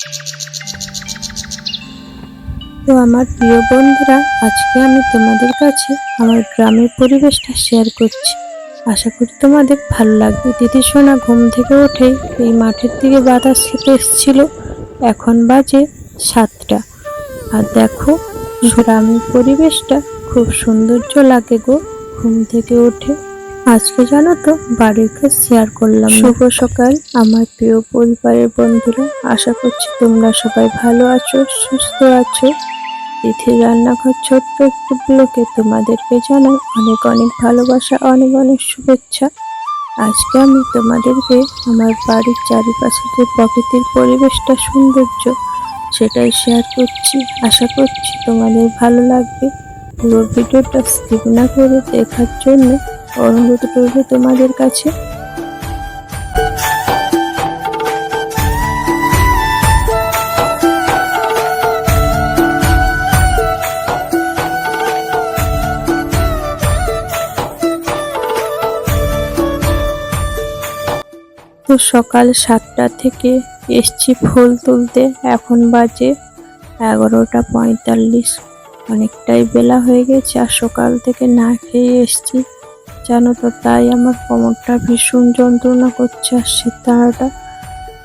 তো আমার প্রিয় বন্ধুরা, আজকে আমি তোমাদের কাছে আমার গ্রামের পরিবেশটা শেয়ার করছি। আশা করি তোমাদের ভালো লাগবে। দিদি সোনা ঘুম থেকে উঠেই এই মাঠের দিকে বাতাস খেতে এসেছিল। এখন বাজে সাতটা। আর দেখো, গ্রামের পরিবেশটা খুব সৌন্দর্য লাগে গো। ঘুম থেকে উঠে আজকে জানো তো বাড়ির কাজ শেয়ার করলাম। শুভ সকাল, আমার প্রিয় পরিবারের বন্ধুরা। আশা করছি তোমরা সবাই ভালো আছো, সুস্থ আছো। তিথির রান্নাঘর ছোট্ট একটু ব্লকে তোমাদেরকে জানাই অনেক অনেক ভালোবাসা, অনেক অনেক শুভেচ্ছা। আজকে আমি তোমাদেরকে আমার বাড়ির চারিপাশে যে প্রকৃতির পরিবেশটা সৌন্দর্য, সেটাই শেয়ার করছি। আশা করছি তোমাদের ভালো লাগবে। পুরো ভিডিওটা স্কিপ না করে দেখার জন্য অনুরোধ করব তোমাদের কাছে। তো সকাল সাতটা থেকে এসছি ফুল তুলতে। এখন বাজে এগারোটা পঁয়তাল্লিশ। অনেকটাই বেলা হয়ে গেছে আর সকাল থেকে না খেয়ে এসছি। জানো তো, তাই আমার কোমরটা ভীষণ যন্ত্রণা করছে আর শীতানাটা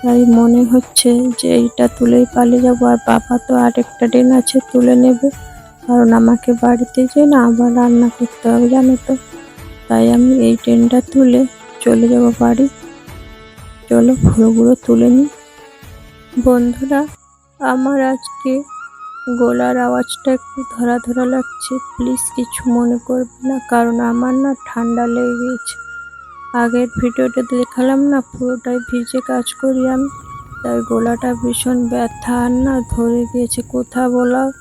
তাই মনে হচ্ছে যে এইটা তুলেই পালিয়ে যাব, আর বাবা তো আরেকটা ডেন আছে, তুলে নেবে। কারণ আমাকে বাড়িতে যেয়ে না আবার রান্না করতে হবে, জানো তো। তাই আমি এই ট্রেনটা তুলে চলে যাব বাড়ি। চলো, ফুলগুলো তুলে নিই। বন্ধুরা, আমার আজকে গলার আওয়াজটা একটু ধরা ধরা লাগছে। প্লিজ কিছু মনে করবে না, কারণ আমার না ঠান্ডা লেগে গেছে। আগের ভিডিওটা দেখালাম না, পুরোটাই ভিজে কাজ করি আমি। তাই গলাটা ভীষণ ব্যথা আর না ধরে গিয়েছে, কোথা বলা?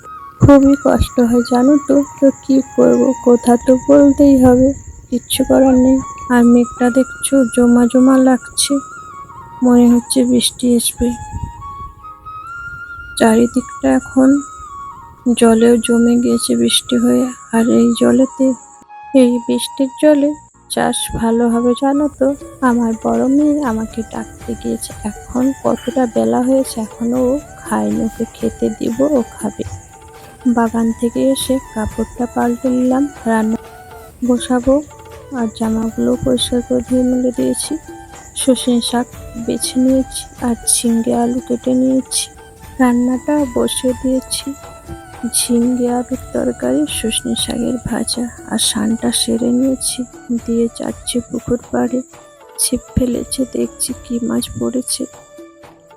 খুবই কষ্ট হয়, জানো তো? তো কি করব? কোথা তো বলতেই হবে, কিচ্ছু করার নেই। আর মেঘটা দেখছ? জমা জমা লাগছে। মনে হচ্ছে বৃষ্টি আসবে। চারিদিকটা এখন জলেও জমে গিয়েছে বৃষ্টি হয়ে। আর এই জলেতে, এই বৃষ্টির জলে চাষ ভালো হবে জানো তো? আমার বড় মেয়ে আমাকে ডাকতে গিয়েছে, এখন কতটা বেলা হয়েছে এখনও ও খায়নি, ওকে খেতে দিব, ও খাবে। বাগান থেকে এসে কাপড়টা পাল্টে নিলাম, রান্না বসাবো, আর জামাগুলো পরিষ্কার করে ধুয়ে মেলে দিয়েছি। সর্ষে শাক বেছে নিয়েছি, আর ঝিঙ্গে আলু কেটে নিয়েছি। রান্নাটা বসিয়ে দিয়েছি। ঝিঙ্গে আলুর তরকারি সজনে শাকের ভাজা আর শানটা সেরে নিয়েছি। দিয়ে যাচ্ছি পুকুর পাড়ে। ছিপ ফেলেছে, দেখছি কি মাছ পড়েছে।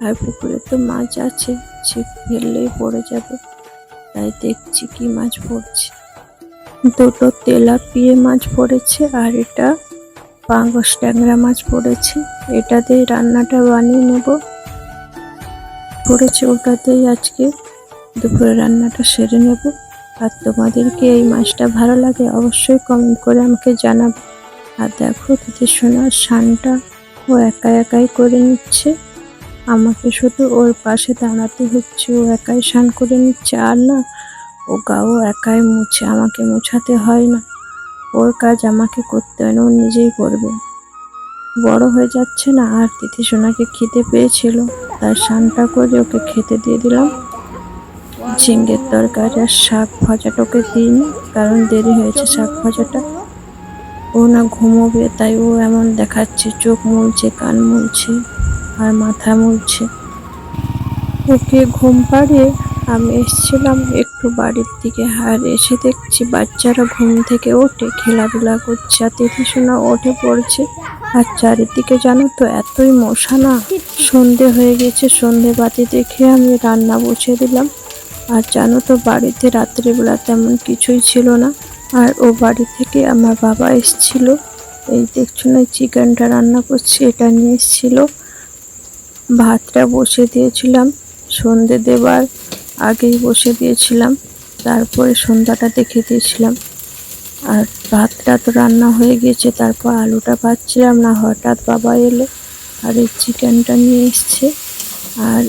আর পুকুরে তো মাছ আছে, ছিপ ফেললেই পড়ে যাবে। তাই দেখছি কি মাছ পড়ছে। দুটো তেলাপিয়ে মাছ পড়েছে আর এটা পাঙ্গস ট্যাংরা মাছ পড়েছে। এটাতেই রান্নাটা বানিয়ে নেব। পড়েছে ওটাতেই আজকে দুপুরে রান্নাটা সেরে নেব। আর তোমাদেরকে এই মাছটা ভালো লাগে অবশ্যই কমেন্ট করে আমাকে জানাবে। আর দেখো দিদি সোনার শানটা ও একা একাই করে নিচ্ছে। আমাকে শুধু ওর পাশে দাঁড়াতে হচ্ছে। ও একাই স্নান করে নিচ্ছে। আর না, ও গাও একাই মুছে, আমাকে মোছাতে হয় না। ওর কাজ আমাকে করতে হয় না, ও নিজেই করবে। বড় হয়ে যাচ্ছে না, আর তিথি সোনাকে খিদে পেয়েছিল। তাই স্নানটা করে ওকে খেতে দিয়ে দিলাম। ঝিঙ্গের তরকারি আর শাক ভাজাটা ওকে দিইনি, কারণ দেরি হয়েছে শাক ভাজাটা। ও না ঘুমোবে, তাই ও এমন দেখাচ্ছে, চোখ মুলছে, কান মুলছে আর মাথা মুলছে। ওকে ঘুম পাড়িয়ে আমি এসেছিলাম একটু বাড়ির দিকে, আর এসে দেখছি বাচ্চারা ঘুম থেকে ওঠে, খেলাধুলা করছে, আর তিথি সোনা ওঠে পড়ছে। আর চারিদিকে জানো তো, এতই মশা না, সন্ধে হয়ে গেছে, সন্ধে বাতি দেখে আমি রান্না বসিয়ে দিলাম। আর জানো তো, বাড়িতে রাত্রিবেলা তেমন কিছুই ছিল না। আর ও বাড়ি থেকে আমার বাবা এসছিল। এই দেখছ না, চিকেনটা রান্না করছি, এটা নিয়ে এসছিল। ভাতটা বসে দিয়েছিলাম, সন্ধে দেবার আগেই বসে দিয়েছিলাম, তারপরে সন্ধ্যাটা দেখে দিয়েছিলাম। আর ভাতটা তো রান্না হয়ে গেছে তারপর আলুটা পাচ্ছিলাম না হঠাৎ বাবা এলো আর এই চিকেনটা নিয়ে এসছে। আর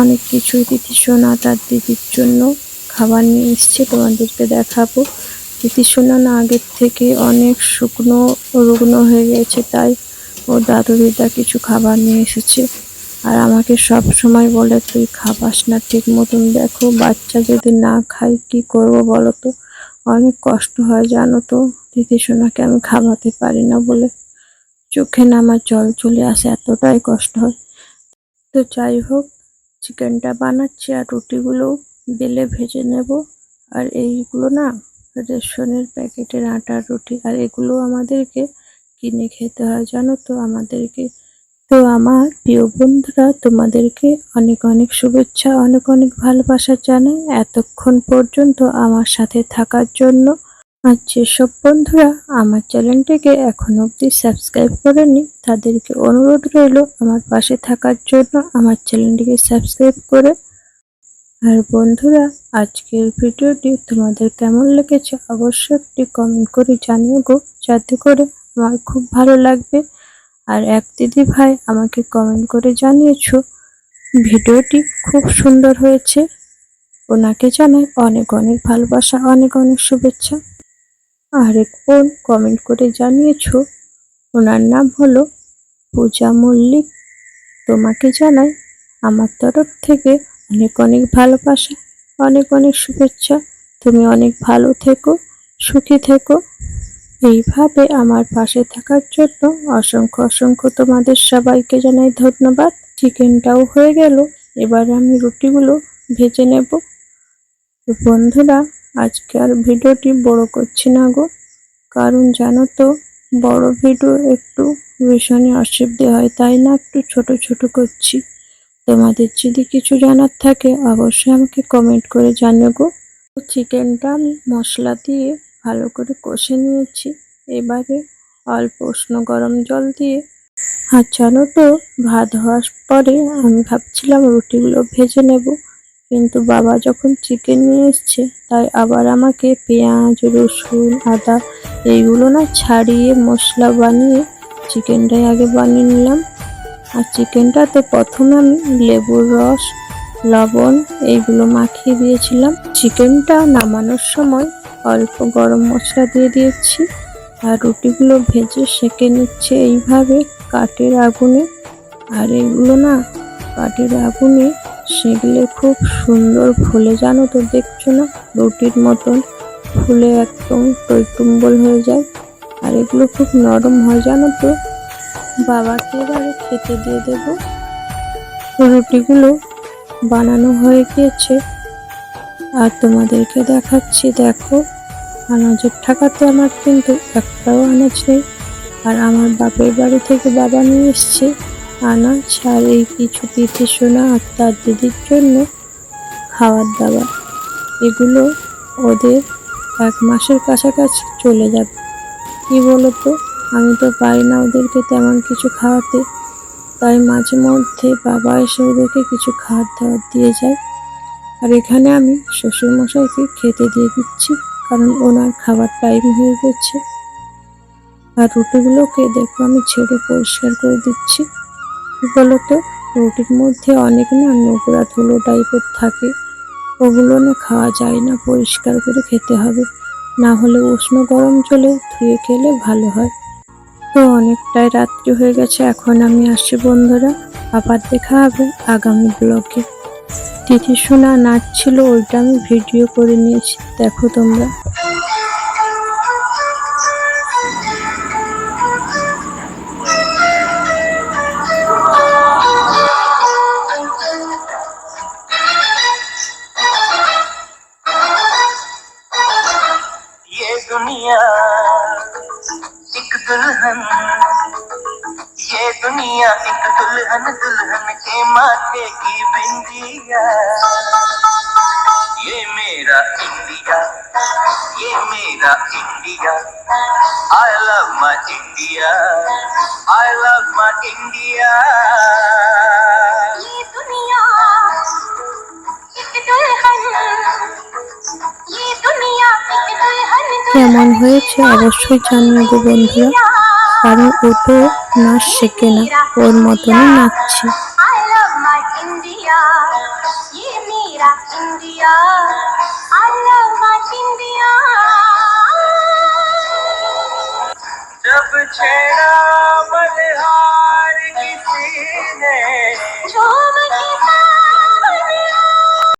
অনেক কিছুই দিদি সোনা, তার দিদির জন্য খাবার নিয়ে এসছে। তোমাদেরকে দেখাবো। দিদি সোনা না আগের থেকে অনেক শুকনো রুগ্ন হয়ে গেছে, তাই ও দাদু দিদা কিছু খাবার নিয়ে এসেছে। আর আমাকে সব সময় বলে, তুই খাবাস না ঠিক মতন। দেখো, বাচ্চা যদি না খাই কি করব বলো তো? অনেক কষ্ট হয়, জানো তো। দিদি সোনাকে আমি খাওয়াতে পারি না বলে চোখে না আমার জল চলে আসে, এতটাই কষ্ট হয়। তো যাই হোক চিকেনটা বানাচ্ছি আর রুটিগুলো বেলে ভেজে নেব। আর এইগুলো না রেশনের প্যাকেটের আটার রুটি, আর এগুলো আমাদেরকে কিনে খেতে হয়, জানো তো? আমাদেরকে তো আমার প্রিয় বন্ধুরা তোমাদেরকে অনেক অনেক শুভেচ্ছা, অনেক অনেক ভালোবাসা জানাই। এতক্ষণ পর্যন্ত আমার সাথে থাকার জন্য আর যেসব বন্ধুরা, আমার চ্যানেলটিকে এখন অবধি সাবস্ক্রাইব করেনি তাদেরকে অনুরোধ রইল আমার পাশে থাকার জন্য আমার চ্যানেলটিকে সাবস্ক্রাইব করে। আর বন্ধুরা, আজকের ভিডিওটি তোমাদের কেমন লেগেছে অবশ্যই একটি কমেন্ট করে জানিও গো, যাতে করে আমার খুব ভালো লাগবে। আর এক দিদি ভাই আমাকে কমেন্ট করে জানিয়েছো, ভিডিওটি খুব সুন্দর হয়েছে। ওনাকে জানাই অনেক অনেক ভালোবাসা, অনেক অনেক শুভেচ্ছা। আরেক বোন কমেন্ট করে জানিয়েছো? ওনার নাম হলো পূজা মল্লিক। তোমাকে জানাই আমার তরফ থেকে অনেক অনেক ভালোবাসা, অনেক অনেক শুভেচ্ছা। তুমি অনেক ভালো থেকো, সুখী থেকো। এইভাবে আমার পাশে থাকার জন্য অসংখ্য অসংখ্য তোমাদের সবাইকে জানাই ধন্যবাদ। চিকেনটাও হয়ে গেল। এবার আমি রুটিগুলো ভেজে নেব। বন্ধুরা, আজকে আর ভিডিওটি বড় করছি না গো। কারণ জানো তো, বড় ভিডিও একটু ভীষণই অসুবিধে হয়, তাই না একটু ছোট ছোট করছি। তোমাদের যদি কিছু জানার থাকে, অবশ্যই আমাকে কমেন্ট করে জানাব চিকেনটা আমি মশলা দিয়ে ভালো করে কষে নিয়েছি। এবারে অল্প উষ্ণ গরম জল দিয়ে। আর জানো তো, ভাত হওয়ার পরে আমি ভাবছিলাম রুটিগুলো ভেজে নেব। কিন্তু বাবা যখন চিকেন নিয়ে এসছে, তাই আবার আমাকে পেঁয়াজ, রসুন, আদা এইগুলো না ছাড়িয়ে মশলা বানিয়ে চিকেনটাই আগে বানিয়ে নিলাম। আর চিকেনটাতে প্রথমে আমি লেবুর রস, লবণ এইগুলো মাখিয়ে দিয়েছিলাম। চিকেনটা নামানোর সময় অল্প গরম মশলা দিয়ে দিয়েছি আর রুটিগুলো ভেজে সেঁকে নিচ্ছে এইভাবে কাঠের আগুনে। আর এগুলো না কাঠের আগুনে সেগুলো খুব সুন্দর ফুলে, জানো তো, দেখছ না? রুটির মতন ফুলে একদম টইটুম্বল হয়ে যায়। আর এগুলো খুব নরম হয়, জানো তো? বাবাকে এবারে খেতে দিয়ে দেব। রুটিগুলো বানানো হয়ে গিয়েছে। আর তোমাদেরকে দেখাচ্ছি, দেখো। আনাজের ঠাকাতে আমার কিন্তু একটাও আনাজ নেই। আর আমার বাপের বাড়ি থেকে বাবা নিয়ে এসছে। আনাজ আর এই কিছু তিথি সোনা আর তার দিদির জন্য খাবার দাবার। এগুলো ওদের এক মাসের কাছাকাছি চলে যাবে। কি বলতো? আমি তো পারি না ওদেরকে তেমন কিছু খাওয়াতে। তাই মাঝে মধ্যে বাবা এসে ওদেরকে কিছু খাবার দাবার দিয়ে যায়। আর এখানে আমি শ্বশুরমশাইকে খেতে দিয়ে দিচ্ছি, কারণ ওনার খাবার টাইম হয়ে গেছে। আর রুটিগুলোকে দেখো আমি ছেড়ে পরিষ্কার করে দিচ্ছি। কি বলতো রুটির মধ্যে অনেক না নোংরা ধুলো টাইপের থাকে। ওগুলো না খাওয়া যায় না, পরিষ্কার করে খেতে হবে। না হলে উষ্ণ গরম জলে ধুয়ে খেলে ভালো হয়। তো অনেকটাই রাত্রি হয়ে গেছে, এখন আমি আসছি বন্ধুরা আবার দেখা হবে আগামী ব্লগে। তিথি শোনা নাচ ছিল ওইটা আমি ভিডিও করে নিয়েছি, দেখো তোমরা। दुनिया, एक दुल्हन। ये दुनिया एक दुल्हन दुल्हन के माथे की बिंदिया। ये मेरा इंडिया, ये मेरा India. I love my India I love my India ये दुनिया কেমন হয়েছে অবশ্যই জানিয়ে গো বন্ধুরা কারণ ও তো নাচ শেখে না ওর মতনই নাচছে I love my India ये मेरा India I love my India जब छेड़ा मल्हार किसी ने जो